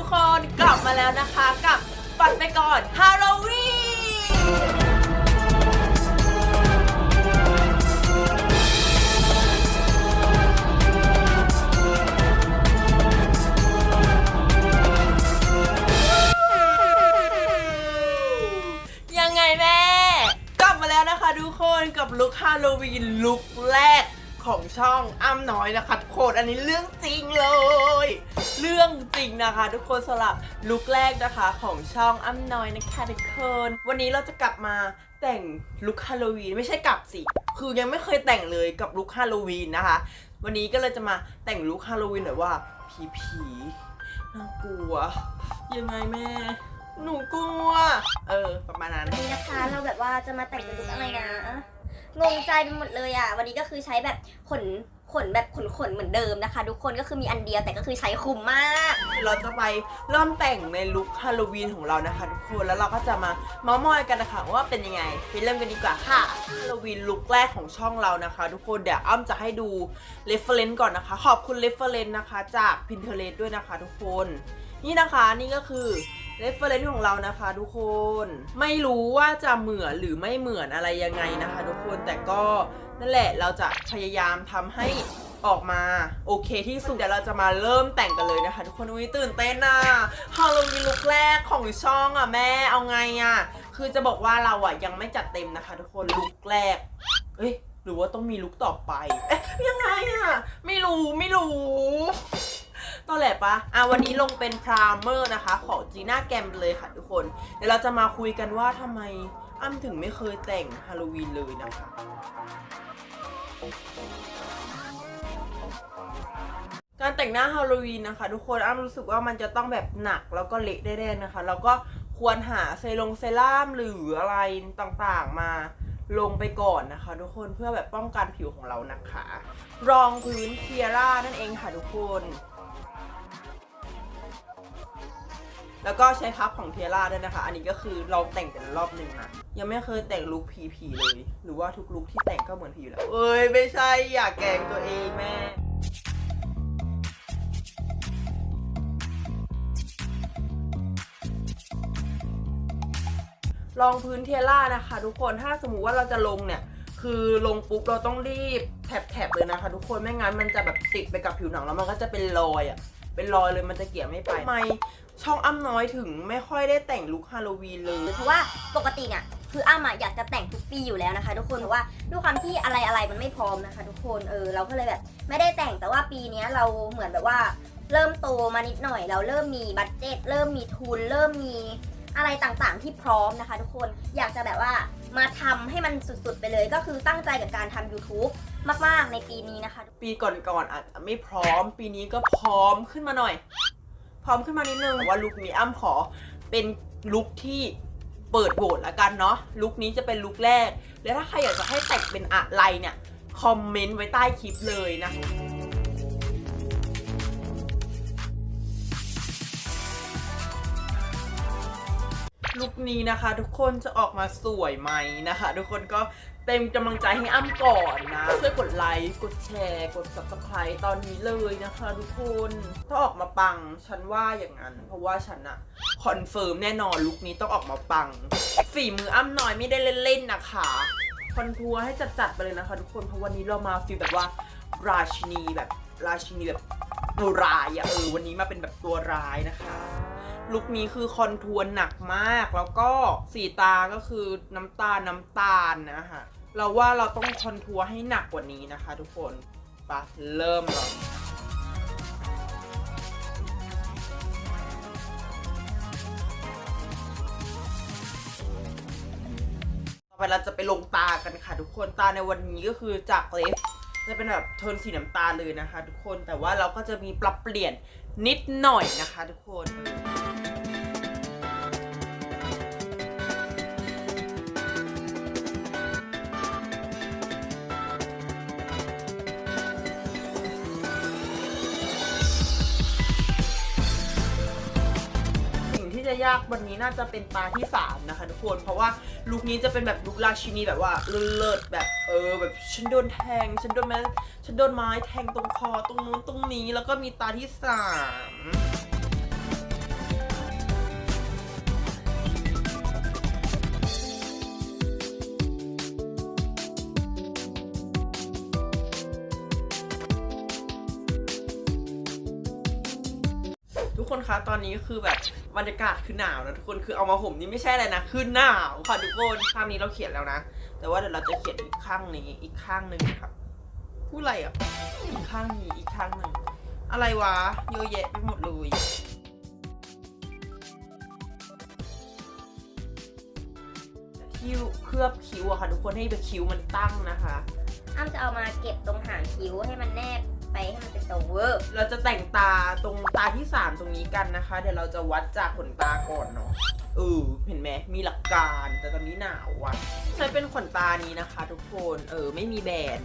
ทุกคนกลับมาแล้วนะคะกับปัดไปก่อนฮาโลวีนยังไงแม่ กลับมาแล้วนะคะทุกคนกับลุคฮาโลวีนลุคแรก ของช่องอ้ำน้อยนะคะทุกคนอันนี้เรื่องจริงเลย เรื่องจริงนะคะ ทุกคนสำหรับลุคแรกนะคะของช่องอ้ำน้อยนะคะทุกคนวันนี้เราจะกลับมาแต่งลุคฮาโลวีนไม่ใช่กลับสิคือยังไม่เคยแต่งเลยกับลุคฮาโลวีนนะคะ วันนี้ก็เลยจะมาแต่งลุคฮาโลวีนแบบว่าผีผีน่ากลัว ยังไงแม่ หนูกลัว เออ ประมาณนั้นวันนี้นะคะ เราแบบว่าจะมาแต่งเป็นลุคอะไรนะ งงใจไปหมดเลยอะ วันนี้ก็คือใช้แบบขนขนแบบขนขนเหมือนเดิมนะคะ ทุกคนก็คือมีอันเดียวแต่ก็คือใช้คุ้มมาก เราจะไปเริ่มแต่งในลุคฮาโลวีนของเรานะคะทุกคนแล้วเราก็จะมาเมาส์มอยกันนะคะว่าเป็นยังไงไปเริ่มกันดีกว่าค่ะฮาโลวีนลุคแรกของช่องเรานะคะ ทุกคนเดี๋ยวอ้ำจะให้ดูเรฟเฟรนซ์ก่อนนะคะ ขอบคุณเรฟเฟรนซ์นะคะ จาก Pinterest ด้วยนะคะ ทุกคน นี่นะคะนี่ก็คือเรฟเฟอร์เรนซ์ของเรานะคะ ทุกคนไม่รู้ว่าจะเหมือนหรือไม่เหมือนอะไรยังไงนะคะ ทุกคนแต่ก็นั่นแหละเราจะพยายามทำให้ออกมาโอเคที่สุดเดี๋ยวเราจะมาเริ่มแต่งกันเลยนะคะ ทุกคนอุ้ยตื่นเต้นนะฮาโลวีนลุคแรกของช่องอะแม่เอาไงอะคือจะบอกว่าเราอะยังไม่จัดเต็มนะคะ ทุกคนลุคแรกเอ้ยหรือว่าต้องมีลุคต่อไปเอ๊ะยังไงอะไม่รู้ไม่รู้ ตอแหลปะอะวันนี้ลงเป็นพรามเมอร์นะคะ ของจีน่าแกมเลยค่ะทุกคน เดี๋ยวเราจะมาคุยกันว่าทำไมอ้ำถึงไม่เคยแต่งฮาโลวีนเลยนะคะการแต่งหน้าฮาโลวีนนะคะ ทุกคนอ้ำรู้สึกว่ามันจะต้องแบบหนักแล้วก็เละแน่ๆนะคะ แล้วก็ควรหาเซรั่มเซรั่มหรืออะไรต่างๆมาลงไปก่อนนะคะ ทุกคนเพื่อแบบป้องกันผิวของเรานะคะ รองพื้นเทียร่านั่นเองค่ะทุกคน แล้วก็ใช้พับของเทียร่าด้วยนะคะ อันนี้ก็คือเราแต่งกันรอบหนึ่งนะยังไม่เคยแต่งลุคผีผีๆเลย หรือว่าทุกลุคที่แต่งก็เหมือนผีอยู่แล้ว เอ้ย ไม่ใช่อย่าแกล้งตัวเองแม่ลองพื้นเทียร่านะคะ ทุกคนถ้าสมมุติว่าเราจะลงเนี่ย คือลงปุ๊บเราต้องรีบแถบๆเลยนะคะ ทุกคนไม่งั้นมันจะแบบติดไปกับผิวหนังแล้วมันก็จะเป็นรอยอะ่ะเป็นรอยเลยมันจะเกลี่ยไม่ไปทำไม ช่องอ้ำน้อยถึงไม่ค่อยได้แต่งลุคฮาโลวีนเลย เพราะว่าปกติเนี่ยคืออ้ามาอยากจะแต่งทุกปีอยู่แล้วนะคะ ทุกคนเพราะว่าด้วยความที่อะไรอะไรๆมันไม่พร้อมนะคะ ทุกคนเออเราก็เลยแบบ ไม่ได้แต่งแต่ว่าปีเนี้ยเราเหมือนแบบว่า เริ่มโตมานิดหน่อย เราเริ่มมีบัตเจ็ตเริ่มมีทุน เริ่มมีอะไรต่างๆ ที่พร้อมนะคะ ทุกคนอยากจะแบบว่ามาทำให้มันสุดๆไปเลย ก็คือตั้งใจกับการทำ YouTube มากๆในปีนี้นะคะ ปีก่อนๆอาจจะไม่พร้อม ปีนี้ก็พร้อมขึ้นมาหน่อย พร้อมขึ้นมานิดนึงแต่ว่าลุคนี้อ้ำขอเป็นลุคที่เปิดโบสละกันเนาะลุคนี้จะเป็นลุคแรก และถ้าใครอยากจะให้แต่งเป็นอะไรเนี่ย คอมเมนต์ไว้ใต้คลิปเลยนะ ลุคนี้นะคะ ทุกคนจะออกมาสวยไหมนะคะ ทุกคนก็เป็นกำลังใจให้อ้ำก่อนนะ ช่วยกดไลค์ กดแชร์ กด subscribe ตอนนี้เลยนะคะ ทุกคนถ้าออกมาปัง ฉันว่าอย่างนั้น เพราะว่าฉันอะคอนเฟิร์มแน่นอนลุคนี้ต้องออกมาปัง ฝีมืออ้ำน้อยไม่ได้เล่นๆนะคะ คอนทัวร์ให้จัดๆไปเลยนะคะ ทุกคน เพราะวันนี้เรามาฟีลแบบว่าราชินีแบบราชินีแบบตัวร้ายอะเออวันนี้มาเป็นแบบตัวร้ายนะคะ ลุคนี้คือคอนทัวร์หนักมาก แล้วก็สีตาก็คือน้ำตาลน้ำตาลนะคะเราว่าเราต้องคอนทัวร์ให้หนักกว่านี้นะคะ ทุกคนปะเริ่มเลยไปเราจะไปลงตากันค่ะ ทุกคนตาในวันนี้ก็คือจากเล็บจะเป็นแบบโทนสีน้ำตาลเลยนะคะ ทุกคนแต่ว่าเราก็จะมีปรับเปลี่ยนนิดหน่อยนะคะ ทุกคน ยากวันนี้น่าจะเป็นตาที่3นะคะทุกคนเพราะว่าลุคนี้จะเป็นแบบลุคราชินีแบบว่าเลิศแบบเออแบบฉันโดนแทงฉันโดนแม้ฉันโดนไม้แทงตรงคอตรงนู้นตรงนี้ แล้วก็มีตาที่3 ตอนนี้คือแบบบรรยากาศคือหนาวนะทุกคนคือเอามาห่มนี่ไม่ใช่อะไรนะคือหนาวค่ะทุกคนข้างนี้เราเขียนแล้วนะ แต่ว่าเดี๋ยวเราจะเขียนอีกข้างนี้อีกข้างหนึ่งค่ะพูดอะไรอะอีกข้างนี้อีกข้างหนึ่งอะไรวะเยอะแยะไปหมดเลยที่เคลือบคิ้วอะค่ะทุกคนให้แบบคิ้วมันตั้งนะคะ อ้ำจะเอามาเก็บตรงหางคิ้วให้มันแนบไปให้มันเป็นตรงเวอร์เราจะแต่งตาตรงตาที่สามตรงนี้กันนะคะ เดี๋ยวเราจะวัดจากขนตาก่อนเนาะเออเห็นไหมมีหลักการแต่ตอนนี้หนาวว่ะใช้เป็นขนตานี้นะคะ ทุกคนเออไม่มีแบน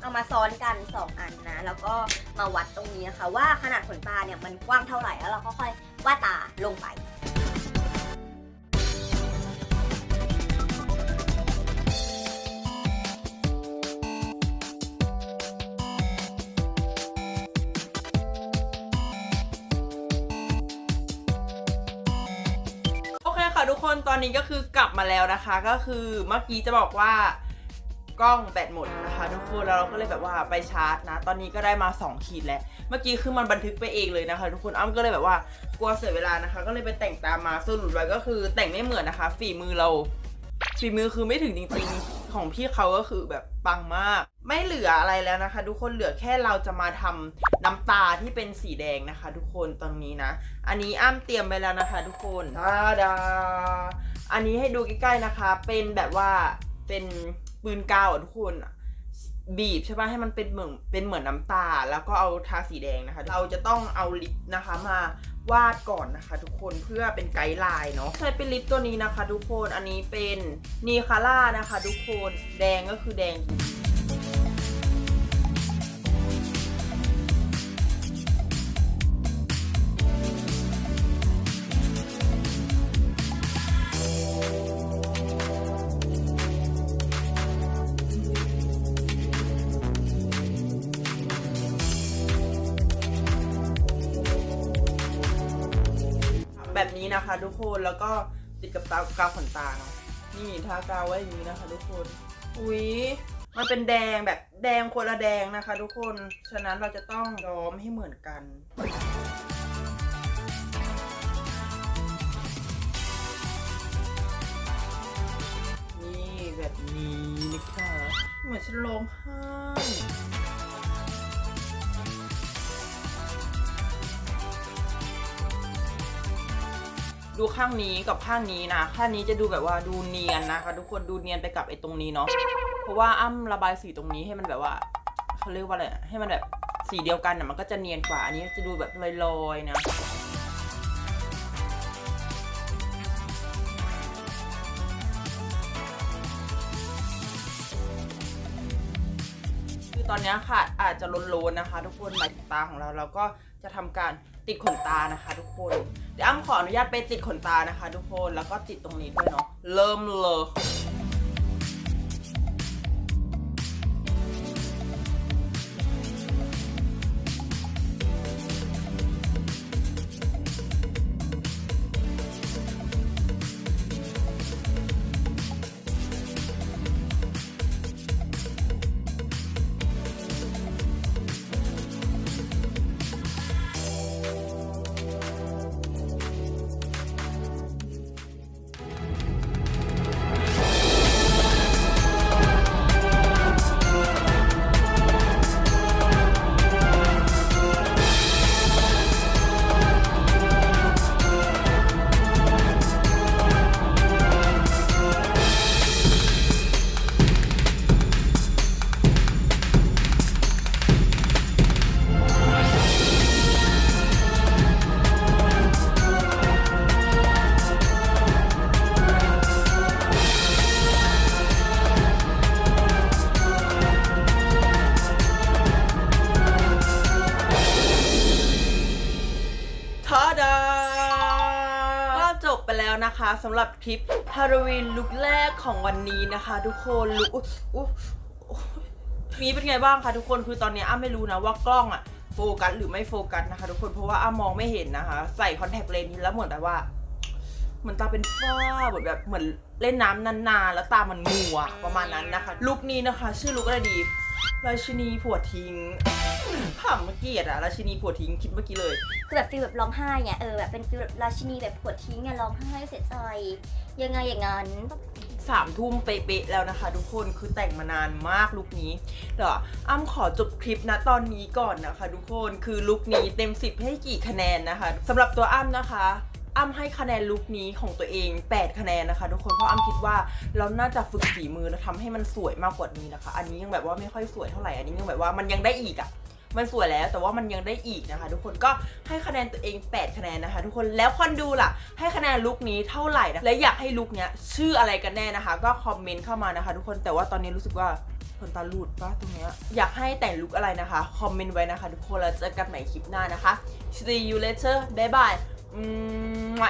เอามาซ้อนกัน 2 อันนะ แล้วก็มาวัดตรงนี้นะคะ ว่าขนาดขนตาเนี่ยมันกว้างเท่าไหร่แล้วเราก็ค่อยวาดตาลงไป อนนี้ก็คือกลับมาแล้วนะคะ ก็คือเมื่อกี้จะบอกว่ากล้องแบตหมดนะคะทุกคนแล้วเราก็เลยแบบว่าไปชาร์จนะ ตอนนี้ก็ได้มา 2 ขีดแล้ว เมื่อกี้คือมันบันทึกไปเองเลยนะคะ ทุกคนอ้ำก็เลยแบบว่ากลัวเสียเวลานะคะ ก็เลยไปแต่งตามมาสรุปไว้ก็คือแต่งไม่เหมือนนะคะ ฝีมือเรา ฝีมือคือไม่ถึงจริงๆ ของพี่เขาก็คือแบบปังมาก ไม่เหลืออะไรแล้วนะคะ ทุกคนเหลือแค่เราจะมาทำน้ำตาที่เป็นสีแดงนะคะ ทุกคนตอนนี้นะ อันนี้อ้ำเตรียมไปแล้วนะคะ ทุกคนตาดาอันนี้ให้ดูใกล้ๆนะคะ เป็นแบบว่าเป็นปืนกาวอะทุกคน บีบใช่ปะให้มันเป็นเหมือนเป็นเหมือนน้ำตา แล้วก็เอาทาสีแดงนะคะ เราจะต้องเอาลิปนะคะมาวาดก่อนนะคะ ทุกคนเพื่อเป็นไกด์ไลน์เนาะใช้เป็นลิปตัวนี้นะคะ ทุกคนอันนี้เป็นนีคาร่านะคะ ทุกคนแดงก็คือแดง แบบนี้นะคะ ทุกคนแล้วก็ติดกับตากาวขนตาเนาะนี่ทากาวไว้อย่างนี้นะคะ ทุกคนอุ๊ยมันเป็นแดงแบบแดงคนละแดงนะคะ ทุกคนฉะนั้นเราจะต้องย้อมให้เหมือนกันนี่แบบนี้นะคะ เหมือนฉันร้องไห้ ดูข้างนี้กับข้างนี้นะ ข้างนี้จะดูแบบว่าดูเนียนนะคะทุกคนดูเนียนไปกับไอ้ตรงนี้เนาะ เพราะว่าอ้ำระบายสีตรงนี้ให้มันแบบว่าเขาเรียกว่าอะไร ให้มันแบบสีเดียวกันนะมันก็จะเนียนกว่า อันนี้จะดูแบบลอยๆนะคือตอนนี้ค่ะอาจจะโลนๆนะคะ ทุกคนหมายถึงตาของเราเราก็จะทำการ ติดขนตานะคะ ทุกคน เดี๋ยวอ้ำขออนุญาตไปติดขนตานะคะ ทุกคน แล้วก็ติดตรงนี้ด้วยเนาะ เริ่มเลย นะคะสำหรับคลิปฮาโลวีนลุคแรกของวันนี้นะคะ ทุกคนลุคอุ๊ยอุ๊ยอุ๊ยมีเป็นไงบ้างคะทุกคนคือตอนนี้อ้าไม่รู้นะว่ากล้องอะโฟกัสหรือไม่โฟกัสนะคะทุกคนเพราะว่าอ้ามองไม่เห็นนะคะ ใส่คอนแทคเลนส์แล้วเหมือนแบบว่าเหมือนตาเป็นฝ้าเหมือนแบบเหมือนเล่นน้ำนานๆ แล้วตามันมัวประมาณนั้นนะคะลุคนี้นะคะ ชื่อลุคอะไรดี ราชินีผัวทิ้งขำเมื่อกี้อะราชินีผัวทิ้งคิดเมื่อกี้เลย คือแบบฟีลแบบร้องไห้ไงเออแบบเป็นฟีลแบบราชินีแบบปวดทิ้งไงร้องไห้เสียใจยังไงอย่างนั้น สามทุ่มเป๊ะๆแล้วนะคะ ทุกคนคือแต่งมานานมากลุคนี้เดี๋ยวอ้ำขอจบคลิปนะตอนนี้ก่อนนะคะ ทุกคนคือลุคนี้เต็ม 10 ให้กี่คะแนนนะคะสำหรับตัวอ้ำนะคะ อ้ำให้คะแนนลุคนี้ของตัวเอง 8 คะแนนนะคะ ทุกคนเพราะอ้ำคิดว่าเราน่าจะฝึกฝีมือแล้วทำให้มันสวยมากกว่านี้นะคะ อันนี้ยังแบบว่าไม่ค่อยสวยเท่าไหร่อันนี้ยังแบบว่ามันยังได้อีกอะมันสวยแล้วแต่ว่ามันยังได้อีกนะคะ ทุกคนก็ให้คะแนนตัวเอง 8 คะแนนนะคะ ทุกคนแล้วคนดูล่ะ ให้คะแนนลุคนี้เท่าไหร่นะและอยากให้ลุคเนี้ยชื่ออะไรกันแน่นะคะ ก็คอมเมนต์เข้ามานะคะ ทุกคนแต่ว่าตอนนี้รู้สึกว่าคนตาลูดปะตรงเนี้ยอยากให้แต่งลุคอะไรนะคะ คอมเมนต์ไว้นะคะ ทุกคนแล้วเจอกันใหม่คลิปหน้านะคะ see you later bye bye ม